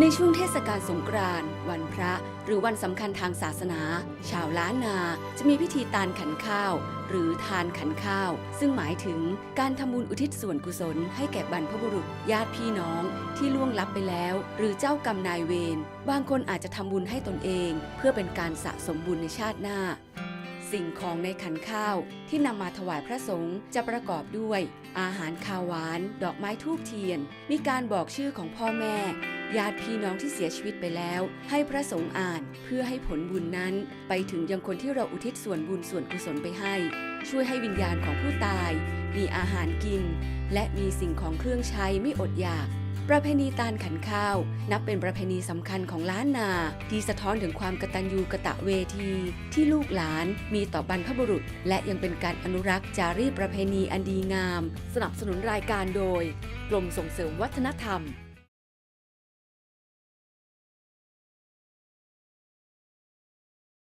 ในช่วงเทศกาลสงกรานต์วันพระ หรือวันสำคัญทางศาสนา ชาวล้านนาจะมีพิธีตาลขันข้าว หรือทานขันข้าว ซึ่งหมายถึงการทำบุญอุทิศส่วนกุศล ให้แก่บรรพบุรุษ ญาติพี่น้อง ที่ล่วงลับไปแล้ว หรือเจ้ากรรมนายเวรบางคนอาจจะทำบุญให้ตนเอง เพื่อเป็นการสะสมบุญในชาติหน้า สิ่งของในขันข้าวที่นำมาถวายพระสงฆ์จะประกอบด้วย อาหารคาวหวาน ดอกไม้ทูบเทียน มีการบอกชื่อของพ่อแม่ ญาติพี่น้องที่เสียชีวิตไปแล้ว ให้พระสงฆ์อ่านเพื่อให้ผลบุญนั้น ไปถึงยังคนที่เราอุทิศส่วนบุญส่วนกุศลไปให้ ช่วยให้วิญญาณของผู้ตาย มีอาหารกิน และมีสิ่งของเครื่องใช้ไม่อดอยาก ประเพณีตาลขันข้าว นับเป็นประเพณีสำคัญของล้านนา ที่สะท้อนถึงความกตัญญูกะตะเวที ที่ลูกหลานมีต่อบรรพบุรุษ และยังเป็นการอนุรักษ์จารีตประเพณีอันดีงาม สนับสนุนรายการโดย กรมส่งเสริมวัฒนธรรม